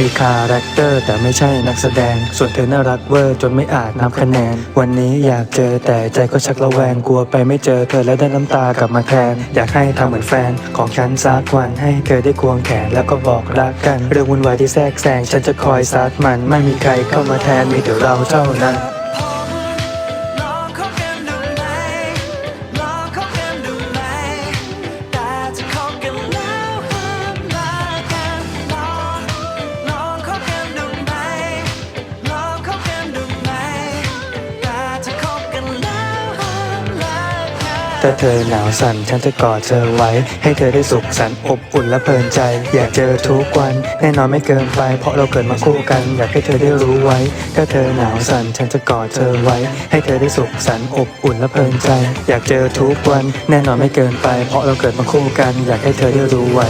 มีคาแรคเตอร์แต่ไม่ใช่นักแสดง ส่วนเธอน่ารักเวอร์จนไม่อาจนับคะแนน วันนี้อยากเจอแต่ใจก็ชักระแวงกลัวไปไม่เจอเธอแล้วได้น้ำตากลับมาแทน อยากให้ทำเหมือนแฟน ของฉันสักวันให้เธอได้ควงแขนแล้วก็บอกรักกัน เรื่องวุ่นวายที่แทรกแซงฉันจะคอยซัดมันไม่มีใครเข้ามาแทนมีแต่เราเท่านั้น ถ้าเธอหนาวสั่นฉันจะกอดเธอไว้ ให้เธอได้สุขสันต์อบอุ่นและเพลินใจ อยากเจอทุกวัน แน่นอนไม่เกินไป เพราะเราเกิดมาคู่กัน อยากให้เธอได้รู้ไว้ ถ้าเธอหนาวสั่นฉันจะกอดเธอไว้ ให้เธอได้สุขสันต์อบอุ่นและเพลินใจ อยากเจอทุกวัน แน่นอนไม่เกินไป เพราะเราเกิดมาคู่กัน อยากให้เธอได้รู้ไว้